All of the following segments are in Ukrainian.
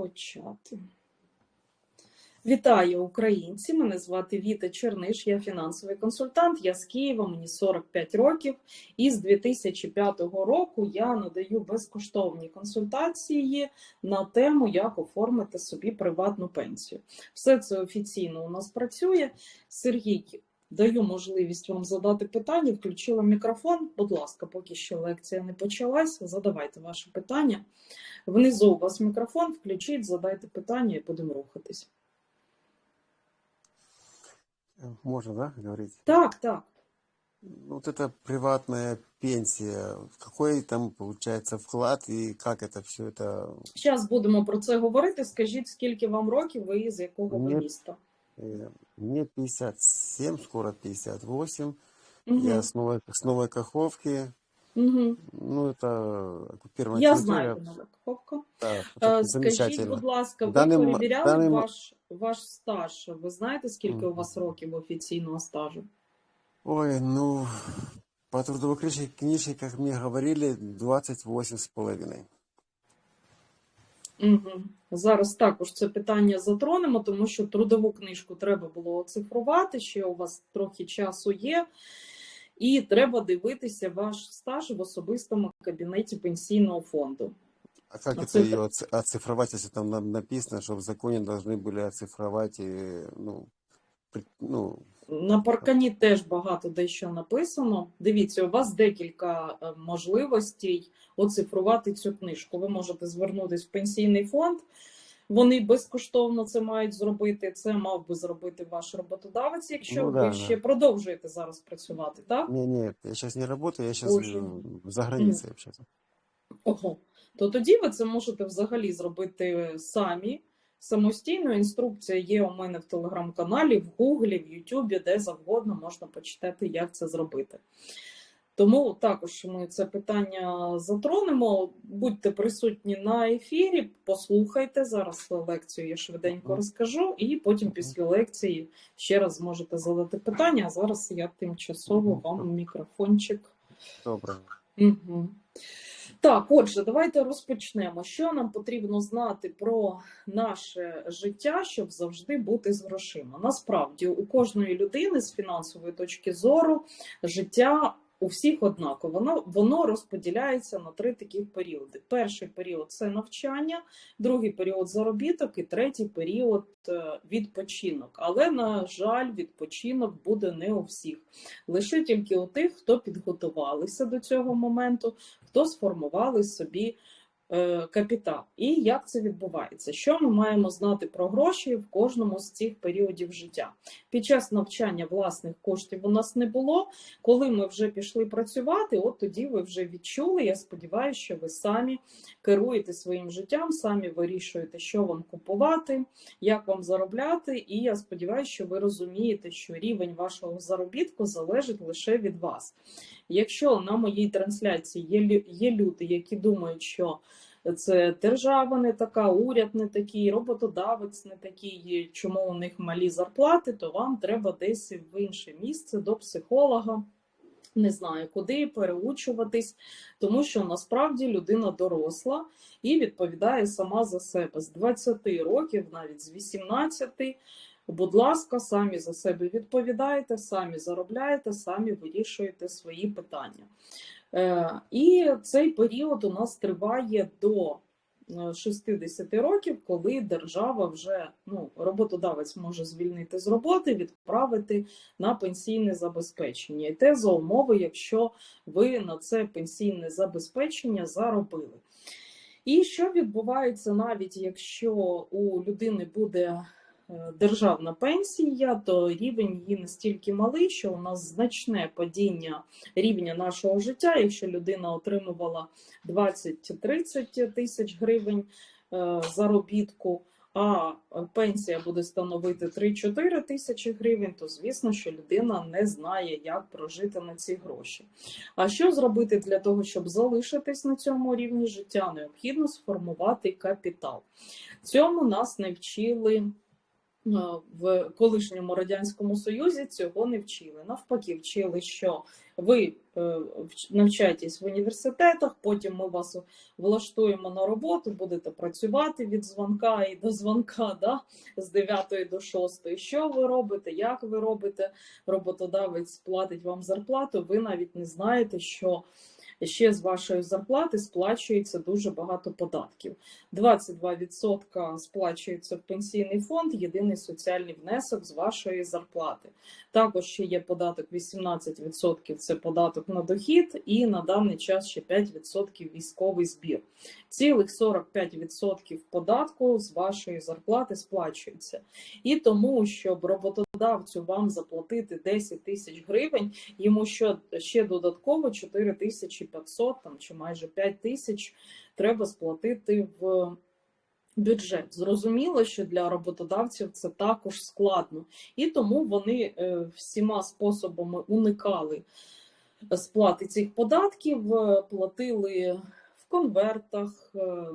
почати. Вітаю українці! Мене звати Віта Черниш, я фінансовий консультант. Я з Києва, мені 45 років. І з 2005 року я надаю безкоштовні консультації на тему, як оформити собі приватну пенсію. Все це офіційно у нас працює. Сергій, даю можливість вам задати питання. Включила мікрофон. Будь ласка, поки що лекція не почалась. Задавайте ваше питання. Внизу у вас мікрофон, включіть, задайте питання і будемо рухатись. Можно, да, говорить? Так, так. Ну, Вот это приватная пенсия, какой там получается вклад и как это все это? Зараз будемо про це говорити. Скажіть, скільки вам років ви і з якого ви Мені- міста? Э, Мне 57, скоро 58. Угу. Я с новой, с новой Каховки. Угу. Ну, это оккупированная Я территория. знаю, Ховка. Да, Скажіть, будь ласка, ви Даний м- перевіряли даний м- ваш, ваш стаж? Ви знаєте, скільки у вас років офіційного стажу? Ой, ну, по трудовой книжке, книжке, мне говорили, 28 с половиной. Угу. Зараз також це питання затронемо, тому що трудову книжку треба було оцифрувати, ще у вас трохи часу є, і треба дивитися ваш стаж в особистому кабінеті пенсійного фонду. А как А это цифра- ее оц- оцифровать, если там на- написано, что в законе должны были оцифровать, и, ну, при- ну, На паркані теж багато дещо написано. Дивіться, у вас декілька е, можливостей оцифрувати цю книжку. Ви можете звернутися в пенсійний фонд. Вони безкоштовно це мають зробити. Це мав би зробити ваш роботодавець, якщо Ну ви да, ще продовжуєте зараз працювати, так? Не, нет, я сейчас не работаю, я Боже. за вообще-то. Ого. То тоді ви це можете взагалі зробити самі. Самостійно інструкція є у мене в телеграм-каналі, в Гуглі, в Ютубі, де завгодно можна почитати, як це зробити. Тому також ми це питання затронемо. Будьте присутні на ефірі, послухайте зараз лекцію. Я швиденько розкажу, і потім після лекції ще раз зможете задати питання. А зараз я тимчасово вам мікрофончик Добре. Угу. Так, отже, давайте розпочнемо. Що нам потрібно знати про наше життя, щоб завжди бути з грошима? Насправді, у кожної людини з фінансової точки зору життя у всіх однаково. Воно, воно розподіляється на три таких періоди. Перший період це навчання, другий період заробіток і третій період е, відпочинок. Але, на жаль, відпочинок буде не у всіх лише тільки у тих, хто підготувалися до цього моменту, хто сформували собі капітал. І як це відбувається? Що ми маємо знати про гроші в кожному з цих періодів життя? Під час навчання власних коштів у нас не було. Коли ми вже пішли працювати, от тоді ви вже відчули. Я сподіваюся, що ви самі керуєте своїм життям, самі вирішуєте, що вам купувати, як вам заробляти. І я сподіваюся, що ви розумієте, що рівень вашого заробітку залежить лише від вас. Якщо на моїй трансляції є, є люди, які думають, що це держава не така, уряд не такий, роботодавець не такий, чому у них малі зарплати, то вам треба десь в інше місце до психолога. Не знаю, куди переучуватись, тому що насправді людина доросла і відповідає сама за себе з 20 років, навіть з 18. Будь ласка, самі за себе відповідаєте, самі заробляєте, самі вирішуєте свої питання. Е, І цей період у нас триває до е, 60 років, коли держава вже ну, роботодавець може звільнити з роботи, відправити на пенсійне забезпечення. І те за умови, якщо ви на це пенсійне забезпечення заробили. І що відбувається навіть якщо у людини буде е, державна пенсія, то рівень її настільки малий, що у нас значне падіння рівня нашого життя. Якщо людина отримувала 20-30 тисяч гривень е, заробітку, а пенсія буде становити 3-4 тисячі гривень, то звісно, що людина не знає, як прожити на ці гроші. А що зробити для того, щоб залишитись на цьому рівні життя? Необхідно сформувати капітал. Цьому нас не вчили е, в колишньому радянському союзі цього не вчили. Навпаки, вчили, що ви е, вч- навчаєтесь в університетах, потім ми вас влаштуємо на роботу, будете працювати від дзвонка і до дзвонка, да? з 9 до 6. Що ви робите, як ви робите? Роботодавець платить вам зарплату. Ви навіть не знаєте, що ще з вашої зарплати сплачується дуже багато податків. 22% сплачується в пенсійний фонд, єдиний соціальний внесок з вашої зарплати. Також ще є податок 18% це податок на дохід, і на даний час ще 5% військовий збір. Цілих 45% податку з вашої зарплати сплачується. І тому, щоб роботодавцю вам заплатити 10 тисяч гривень, йому ще додатково 4500 там чи майже 5 тисяч треба сплатити в бюджет. Зрозуміло, що для роботодавців це також складно, і тому вони е, всіма способами уникали сплати цих податків, е, платили конвертах, е,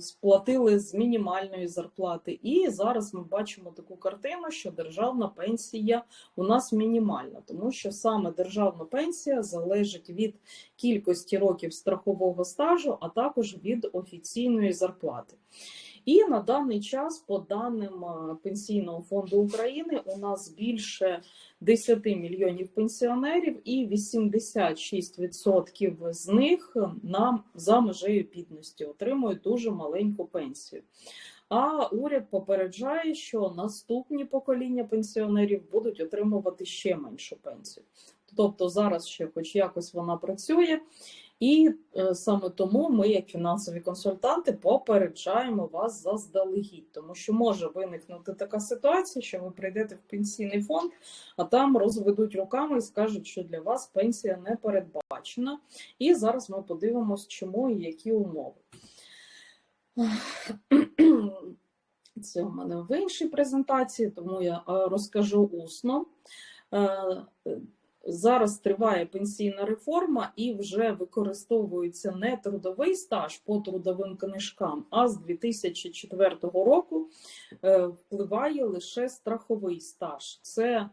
сплатили з мінімальної зарплати. І зараз ми бачимо таку картину, що державна пенсія у нас мінімальна, тому що саме державна пенсія залежить від кількості років страхового стажу, а також від офіційної зарплати. І на даний час, по даним Пенсійного фонду України, у нас більше 10 мільйонів пенсіонерів, і 86% з них на за межею бідності отримують дуже маленьку пенсію. А уряд попереджає, що наступні покоління пенсіонерів будуть отримувати ще меншу пенсію. Тобто зараз ще, хоч якось вона працює, і е, саме тому ми, як фінансові консультанти, попереджаємо вас заздалегідь, тому що може виникнути така ситуація, що ви прийдете в пенсійний фонд, а там розведуть руками і скажуть, що для вас пенсія не передбачена. І зараз ми подивимось, чому і які умови. Це у мене в іншій презентації, тому я е, розкажу усно. Зараз триває пенсійна реформа і вже використовується не трудовий стаж по трудовим книжкам, а з 2004 року е, впливає лише страховий стаж. Це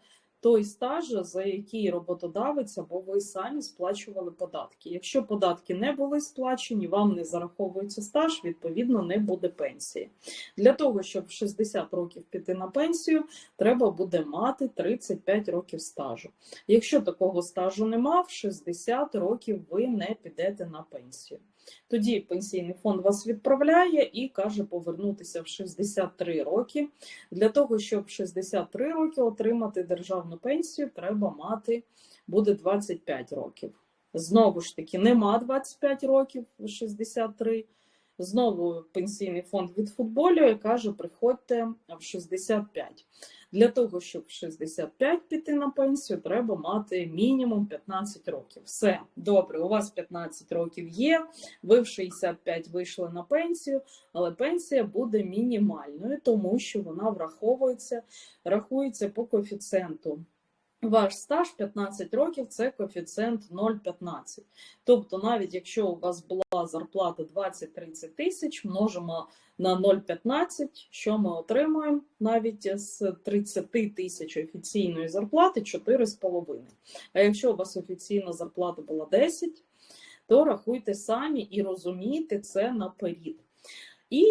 той стаж, за який роботодавець або ви самі сплачували податки. Якщо податки не були сплачені, вам не зараховується стаж, відповідно, не буде пенсії. Для того, щоб в 60 років піти на пенсію, треба буде мати 35 років стажу. Якщо такого стажу нема, в 60 років ви не підете на пенсію. Тоді пенсійний фонд вас відправляє і каже повернутися в 63 роки. Для того, щоб в 63 роки отримати державну пенсію, треба мати буде 25 років. Знову ж таки, нема 25 років 63. Знову пенсійний фонд відфутболює, каже, приходьте в 65. Для того, щоб в 65 піти на пенсію, треба мати мінімум 15 років. Все, добре, у вас 15 років є, ви в 65 вийшли на пенсію, але пенсія буде мінімальною, тому що вона враховується, рахується по коефіцієнту. Ваш стаж 15 років це коефіцієнт 0,15. Тобто, навіть якщо у вас була зарплата 20-30 тисяч, множимо на 0,15, що ми отримуємо навіть з 30 тисяч офіційної зарплати 4,5. А якщо у вас офіційна зарплата була 10, то рахуйте самі і розумійте це наперед. І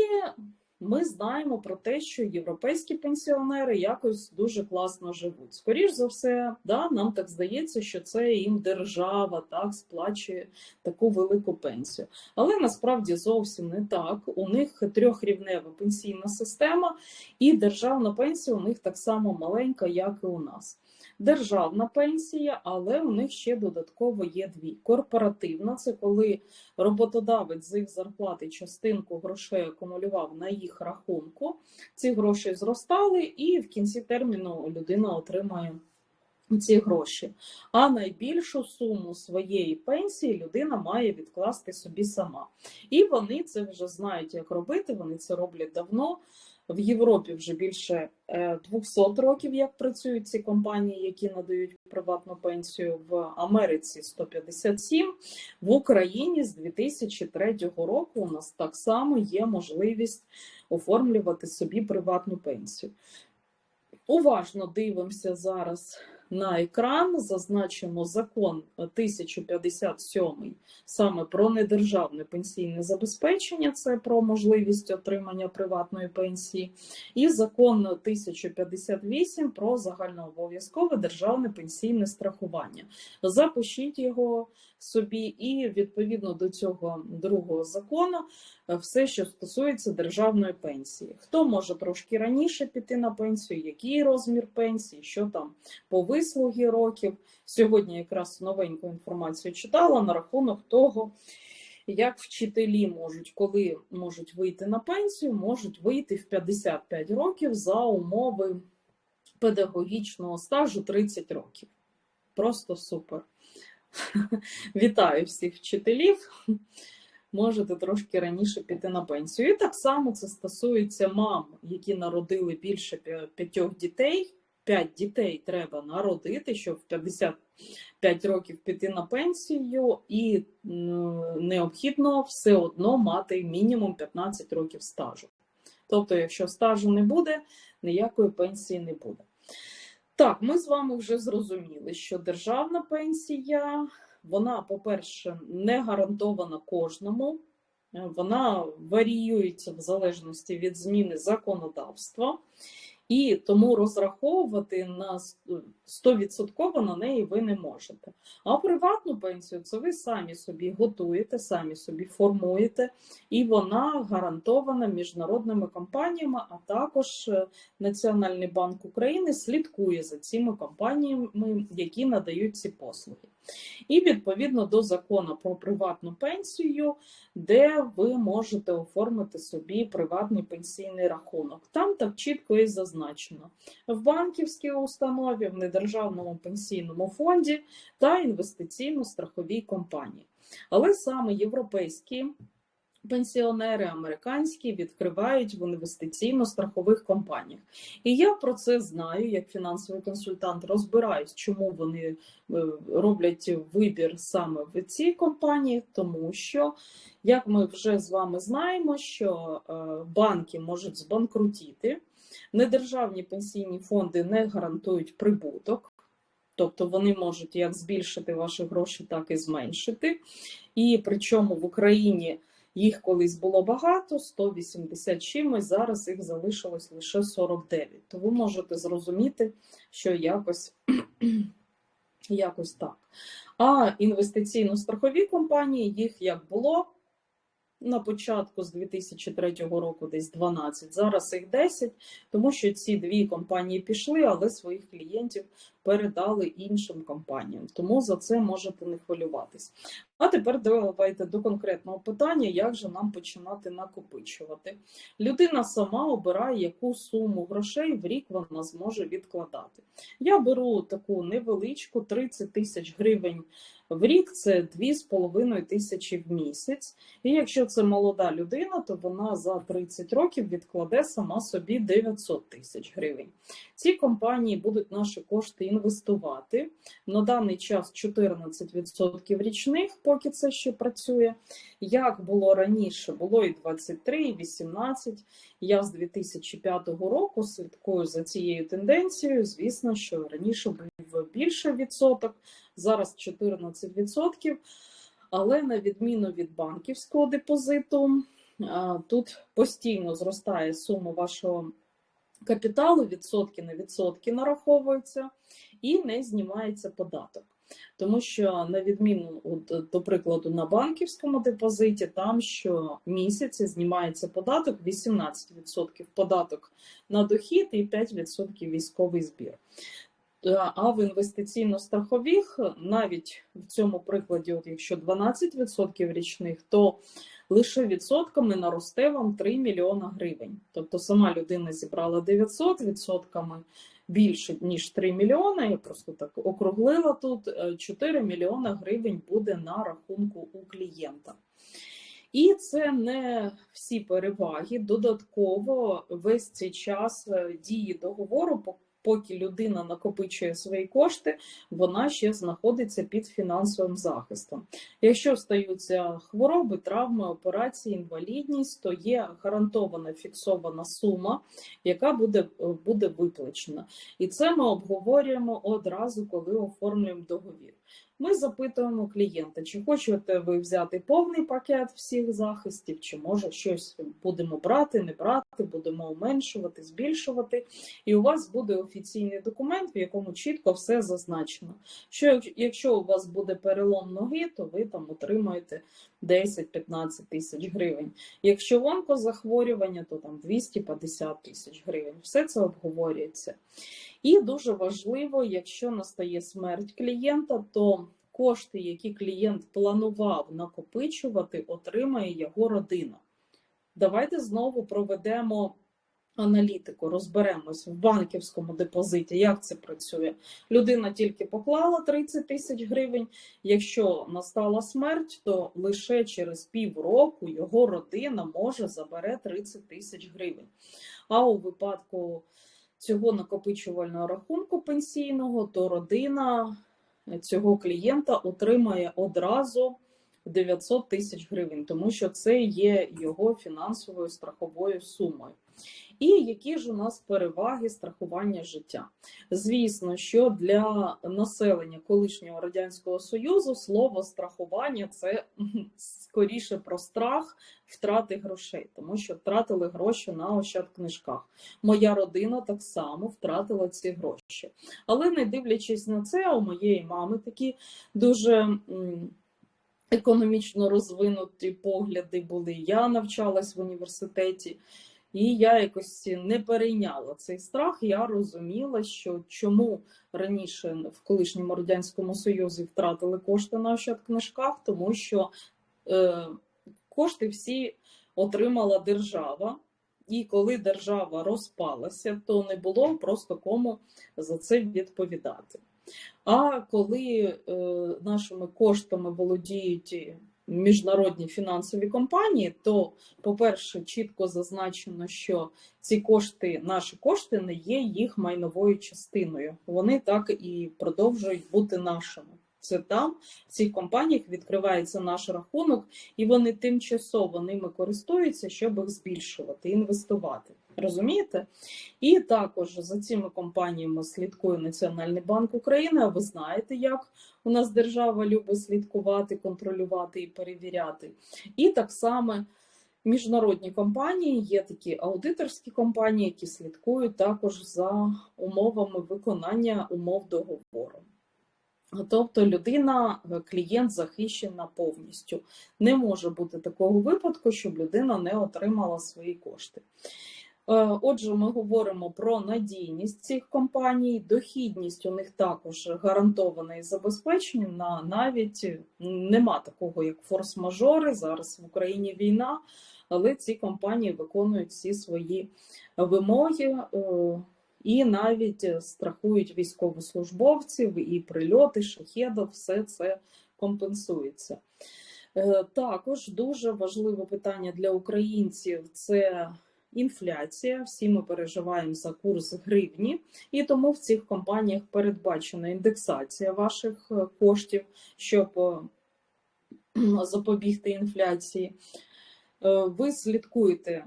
ми знаємо про те, що європейські пенсіонери якось дуже класно живуть. Скоріш за все, да, нам так здається, що це їм держава так сплачує таку велику пенсію. Але насправді зовсім не так. У них трьохрівнева пенсійна система, і державна пенсія у них так само маленька, як і у нас. Державна пенсія, але у них ще додатково є дві. Корпоративна це коли роботодавець з їх зарплати частинку грошей акумулював на їх рахунку. Ці гроші зростали, і в кінці терміну людина отримає ці гроші. А найбільшу суму своєї пенсії людина має відкласти собі сама. І вони це вже знають, як робити. Вони це роблять давно. В Європі вже більше е, 200 років, як працюють ці компанії, які надають приватну пенсію в Америці 157. В Україні з 2003 року у нас так само є можливість оформлювати собі приватну пенсію. Уважно дивимося зараз на екран. Зазначимо закон 1057 саме про недержавне пенсійне забезпечення, це про можливість отримання приватної пенсії, і закон 1058 про загальнообов'язкове державне пенсійне страхування. Запишіть його собі, і відповідно до цього другого закону е, все, що стосується державної пенсії. Хто може трошки раніше піти на пенсію, який розмір пенсії, що там по вислугі років. Сьогодні якраз новеньку інформацію читала на рахунок того, як вчителі можуть, коли можуть вийти на пенсію, можуть вийти в 55 років за умови педагогічного стажу 30 років. Просто супер. Вітаю всіх вчителів. Можете трошки раніше піти на пенсію. І так само це стосується мам, які народили більше п'ятьох дітей. П'ять дітей треба народити, щоб в 55 років піти на пенсію, і необхідно все одно мати мінімум 15 років стажу. Тобто, якщо стажу не буде, ніякої пенсії не буде. Так, ми з вами вже зрозуміли, що державна пенсія, вона, по-перше, не гарантована кожному, вона варіюється в залежності від зміни законодавства, і тому розраховувати на 100% на неї ви не можете. А приватну пенсію це ви самі собі готуєте, самі собі формуєте, і вона гарантована міжнародними компаніями, а також е, Національний банк України слідкує за цими компаніями, які надають ці послуги. І відповідно до закону про приватну пенсію, де ви можете оформити собі приватний пенсійний рахунок. Там так чітко і зазначено в банківській установі, в недержавному пенсійному фонді та інвестиційно-страховій компанії. Але саме європейські пенсіонери американські відкривають в інвестиційно-страхових компаніях. І я про це знаю, як фінансовий консультант розбираюсь, чому вони е, роблять вибір саме в цій компанії, тому що, як ми вже з вами знаємо, що е, банки можуть збанкрутіти, недержавні пенсійні фонди не гарантують прибуток. Тобто вони можуть як збільшити ваші гроші, так і зменшити. І причому в Україні їх колись було багато, 180 чимось, зараз їх залишилось лише 49. То ви можете зрозуміти, що якось, якось так. А інвестиційно-страхові компанії, їх як було на початку з 2003 року десь 12, зараз їх 10, тому що ці дві компанії пішли, але своїх клієнтів передали іншим компаніям. Тому за це можете не хвилюватись. А тепер давайте до конкретного питання, як же нам починати накопичувати. Людина сама обирає, яку суму грошей в рік вона зможе відкладати. Я беру таку невеличку 30 тисяч гривень в рік, це 2,5 тисячі в місяць. І якщо це молода людина, то вона за 30 років відкладе сама собі 900 тисяч гривень. Ці компанії будуть наші кошти інвестувати. На даний час 14% річних, поки це ще працює. Як було раніше, було і 23, і 18. Я з 2005 року слідкую за цією тенденцією. Звісно, що раніше був більше відсоток, зараз 14%. Але на відміну від банківського депозиту, тут постійно зростає сума вашого капіталу, відсотки на відсотки нараховуються і не знімається податок. Тому що, на відміну, от, до прикладу, на банківському депозиті, там щомісяця знімається податок 18% податок на дохід і 5% військовий збір. Е, А в інвестиційно-страхових, навіть в цьому прикладі, от якщо 12% річних, то лише відсотками наросте вам 3 мільйона гривень. Тобто сама людина зібрала 900 відсотками більше, ніж 3 мільйона, я просто так округлила тут, е, 4 мільйона гривень буде на рахунку у клієнта. І це не всі переваги. Додатково весь цей час е, дії договору поки людина накопичує свої кошти, вона ще знаходиться під фінансовим захистом. Якщо стаються хвороби, травми, операції, інвалідність, то є гарантована фіксована сума, яка буде, буде виплачена. І це ми обговорюємо одразу, коли оформлюємо договір. Ми запитуємо клієнта, чи хочете ви взяти повний пакет всіх захистів, чи може щось будемо брати, не брати, будемо уменшувати, збільшувати. І у вас буде офіційний документ, в якому чітко все зазначено. Що якщо у вас буде перелом ноги, то ви там отримаєте 10-15 тисяч гривень. Якщо онкозахворювання, то там 250 тисяч гривень. Все це обговорюється. І дуже важливо, якщо настає смерть клієнта, то кошти, які клієнт планував накопичувати, отримає його родина. Давайте знову проведемо аналітику, розберемось в банківському депозиті, як це працює. Людина тільки поклала 30 тисяч гривень. Якщо настала смерть, то лише через півроку його родина може забере 30 тисяч гривень. А у випадку цього накопичувального рахунку пенсійного, то родина цього клієнта отримає одразу 900 тисяч гривень, тому що це є його фінансовою страховою сумою. І які ж у нас переваги страхування життя? Звісно, що для населення колишнього радянського союзу слово страхування це скоріше про страх втрати грошей, тому що втратили гроші на ощадкнижках. Моя родина так само втратила ці гроші. Але не дивлячись на це, у моєї мами такі дуже. Економічно розвинуті погляди були. Я навчалась в університеті, і я якось не перейняла цей страх. Я розуміла, що чому раніше в колишньому радянському союзі втратили кошти на ощадкнижках, тому що е, кошти всі отримала держава. І коли держава розпалася, то не було просто кому за це відповідати. А коли е, нашими коштами володіють міжнародні фінансові компанії, то, по-перше, чітко зазначено, що ці кошти, наші кошти, не є їх майновою частиною. Вони так і продовжують бути нашими. Це там, в цих компаніях відкривається наш рахунок, і вони тимчасово ними користуються, щоб їх збільшувати, інвестувати. Розумієте? І також за цими компаніями слідкує Національний банк України. А ви знаєте, як у нас держава любить слідкувати, контролювати і перевіряти. І так само міжнародні компанії є такі аудиторські компанії, які слідкують також за умовами виконання умов договору. Тобто людина, клієнт захищена повністю. Не може бути такого випадку, щоб людина не отримала свої кошти. Е, Отже, ми говоримо про надійність цих компаній, дохідність у них також гарантована і забезпечена. На навіть нема такого, як форс-мажори. Зараз в Україні війна, але ці компанії виконують всі свої вимоги. Е, І навіть страхують військовослужбовців і прильоти, шахедів, все це компенсується. Е, Також дуже важливе питання для українців це інфляція. Всі ми переживаємо за курс гривні, і тому в цих компаніях передбачена індексація ваших е, коштів, щоб е, запобігти інфляції. Е, Ви слідкуєте,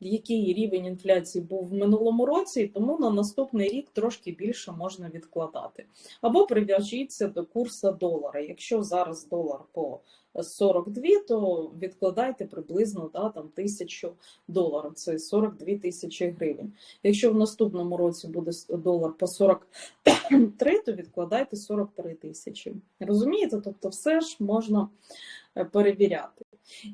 який рівень інфляції був в минулому році, тому на наступний рік трошки більше можна відкладати. Або прив'яжіться до курсу долара. Якщо зараз долар по 42, то відкладайте приблизно да, там, тисячу доларів, це 42 тисячі гривень. Якщо в наступному році буде долар по 43, то відкладайте 43 тисячі. Розумієте? Тобто все ж можна перевіряти.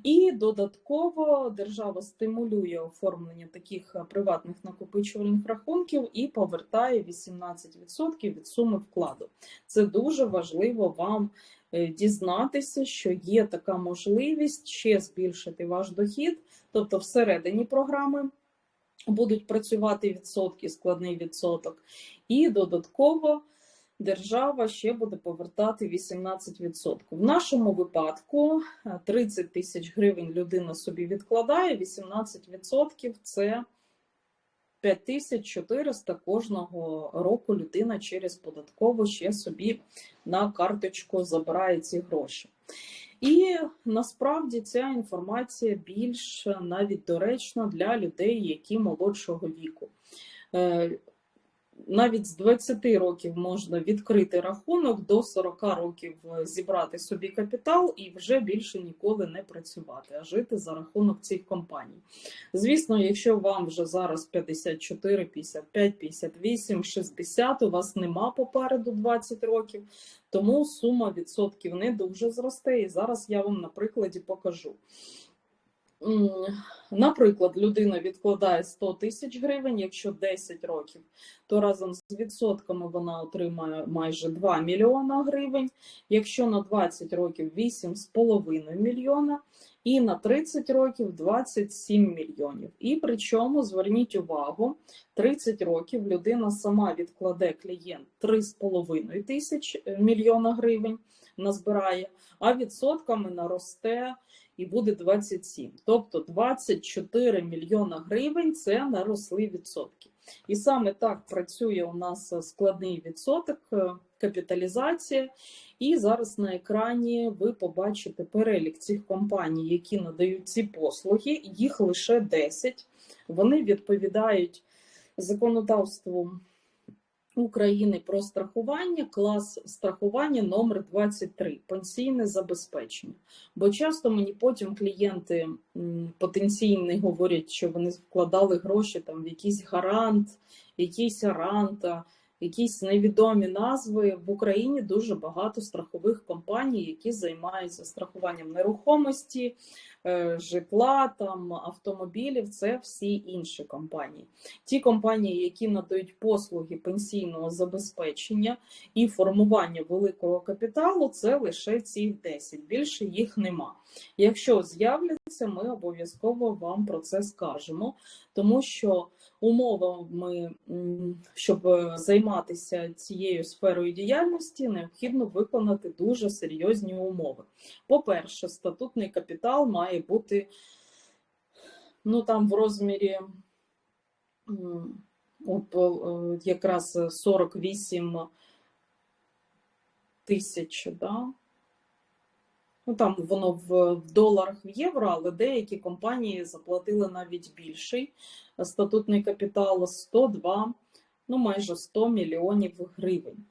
І додатково держава стимулює оформлення таких е, приватних накопичувальних рахунків і повертає 18% від суми вкладу. Це дуже важливо вам е, дізнатися, що є така можливість ще збільшити ваш дохід, тобто всередині програми. Будуть працювати відсотки, складний відсоток, і додатково держава ще буде повертати 18%. В нашому випадку е, 30 тисяч гривень людина собі відкладає, 18% це 5400 кожного року людина через податкову ще собі на карточку забирає ці гроші. І насправді ця інформація більш навіть доречна для людей, які молодшого віку. Навіть з 20 років можна відкрити рахунок, до 40 років е, зібрати собі капітал і вже більше ніколи не працювати, а жити за рахунок цих компаній. Звісно, якщо вам вже зараз 54, 55, 58, 60, у вас нема попереду 20 років, тому сума відсотків не дуже зросте. І зараз я вам на прикладі покажу. Наприклад, людина відкладає 100 тисяч гривень, якщо 10 років, то разом з відсотками вона отримає майже 2 мільйона гривень, якщо на 20 років 8,5 мільйона, і на 30 років 27 мільйонів. І причому зверніть увагу, 30 років людина сама відкладе клієнт 3,5 тисяч е, мільйона гривень назбирає, а відсотками наросте і буде 27. Тобто 24 мільйона гривень це наросли відсотки. І саме так працює у нас складний відсоток, е, капіталізація. І зараз на екрані ви побачите перелік цих компаній, які надають ці послуги. Їх лише 10. Вони відповідають законодавству України про страхування, клас страхування номер 23 пенсійне забезпечення. Бо часто мені потім клієнти потенційні говорять, що вони вкладали гроші там в якийсь гарант, якийсь аранта, якісь невідомі назви. В Україні дуже багато страхових компаній, які займаються страхуванням нерухомості, житла, там автомобілів. Це всі інші компанії. Ті компанії, які надають послуги пенсійного забезпечення і формування великого капіталу, це лише ці 10. Більше їх нема. Якщо з'являться, ми обов'язково вам про це скажемо, тому що умовами, щоб е, займатися цією сферою діяльності, необхідно виконати дуже серйозні умови. По-перше, статутний капітал має бути ну, там в розмірі е, якраз 48 тисяч, да? Ну, там воно в доларах, в євро, але деякі компанії заплатили навіть більший статутний капітал 102, ну майже 100 мільйонів гривень.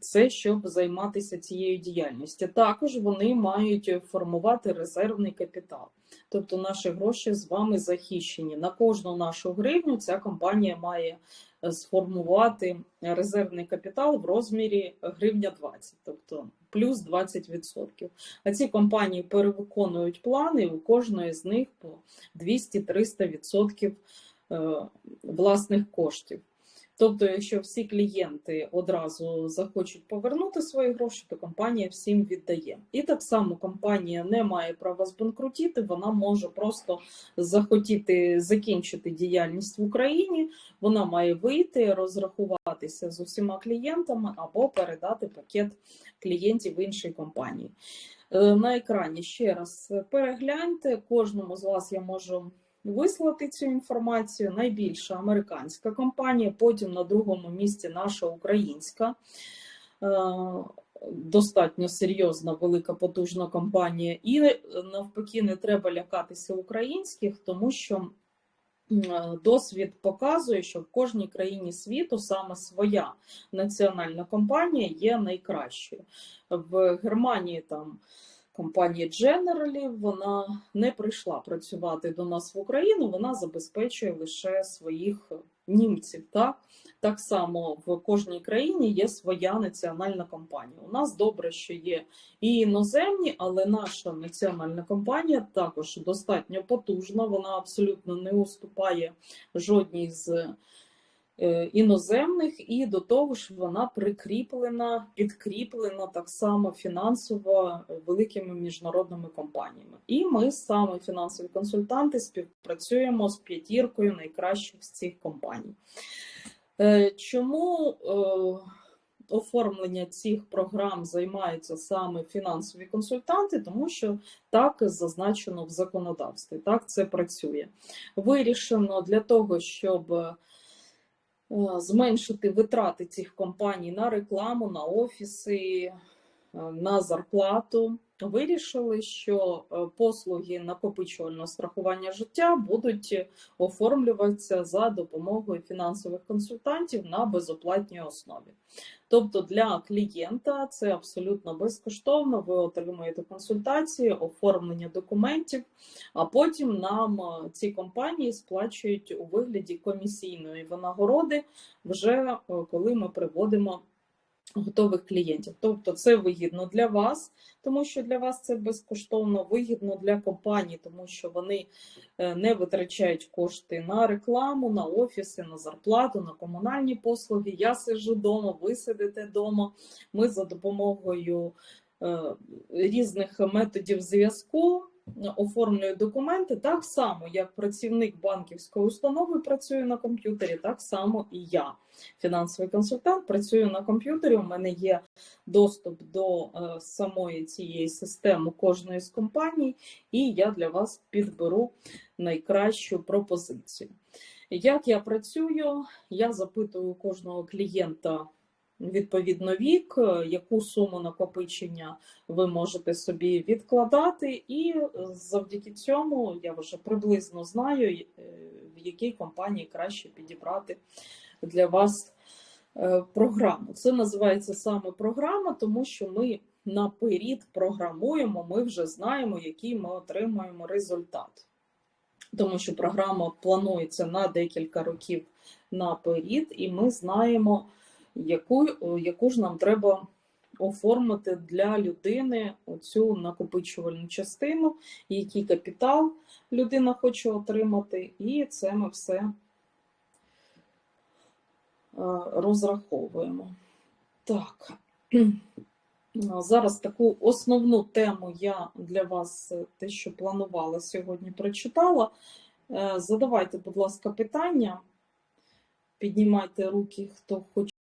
Це щоб займатися цією діяльністю. Також вони мають формувати резервний капітал. Тобто наші гроші з вами захищені. На кожну нашу гривню ця компанія має е, сформувати резервний капітал в розмірі гривня 20, тобто плюс 20%. А ці компанії перевиконують плани, у кожної з них по 200-300% е, власних коштів. Тобто, якщо всі клієнти одразу захочуть повернути свої гроші, то компанія всім віддає. І так само компанія не має права збанкрутіти, вона може просто захотіти закінчити діяльність в Україні, вона має вийти, розрахуватися з усіма клієнтами або передати пакет клієнтів іншій компанії. Е, На екрані ще раз перегляньте, кожному з вас я можу вислати цю інформацію. Найбільша американська компанія, потім на другому місці наша українська. Е, Достатньо серйозна, велика, потужна компанія, і е, навпаки, не треба лякатися українських, тому що досвід показує, що в кожній країні світу саме своя національна компанія є найкращою. В Германії там компанія Generali, вона не прийшла працювати до нас в Україну, вона забезпечує лише своїх німців. Так, так само в кожній країні є своя національна компанія. У нас добре, що є і іноземні, але наша національна компанія також достатньо потужна. Вона абсолютно не уступає жодній з іноземних, і до того ж вона прикріплена, підкріплена так само фінансово великими міжнародними компаніями. І ми саме фінансові консультанти співпрацюємо з п'ятіркою найкращих з цих компаній. Е, Чому е, оформлення цих програм займаються саме фінансові консультанти, тому що так зазначено в законодавстві. Так це працює. Вирішено для того, щоб е, зменшити витрати цих компаній на рекламу, на офіси, е, на зарплату. Вирішили, що е, послуги накопичувального страхування життя будуть оформлюватися за допомогою фінансових консультантів на безоплатній основі. Тобто для клієнта це абсолютно безкоштовно. Ви отримуєте консультації, оформлення документів, а потім нам е, ці компанії сплачують у вигляді комісійної винагороди, вже е, коли ми приводимо готових клієнтів. Тобто це вигідно для вас, тому що для вас це безкоштовно, вигідно для компаній, тому що вони е, не витрачають кошти на рекламу, на офіси, на зарплату, на комунальні послуги. Я сиджу вдома, ви сидите вдома. Ми за допомогою е, різних методів зв'язку оформлюю документи так само, як працівник банківської установи працює на комп'ютері, так само і я, фінансовий консультант, працюю на комп'ютері. У мене є доступ до е, самої цієї системи кожної з компаній, і я для вас підберу найкращу пропозицію. Як я працюю, я запитую кожного клієнта відповідно вік, е, яку суму накопичення ви можете собі відкладати, і е, завдяки цьому я вже приблизно знаю, е, в якій компанії краще підібрати для вас програму. Це називається саме програма, тому що ми наперед програмуємо, ми вже знаємо, який ми отримуємо результат. Тому що програма планується на декілька років наперед, і ми знаємо, яку, яку ж нам треба оформити для людини цю накопичувальну частину, який капітал людина хоче отримати, і це ми все е, розраховуємо. Так. Зараз таку основну тему я для вас е, те, що планувала сьогодні, прочитала. Е, Задавайте, будь ласка, питання, піднімайте руки, хто хоче.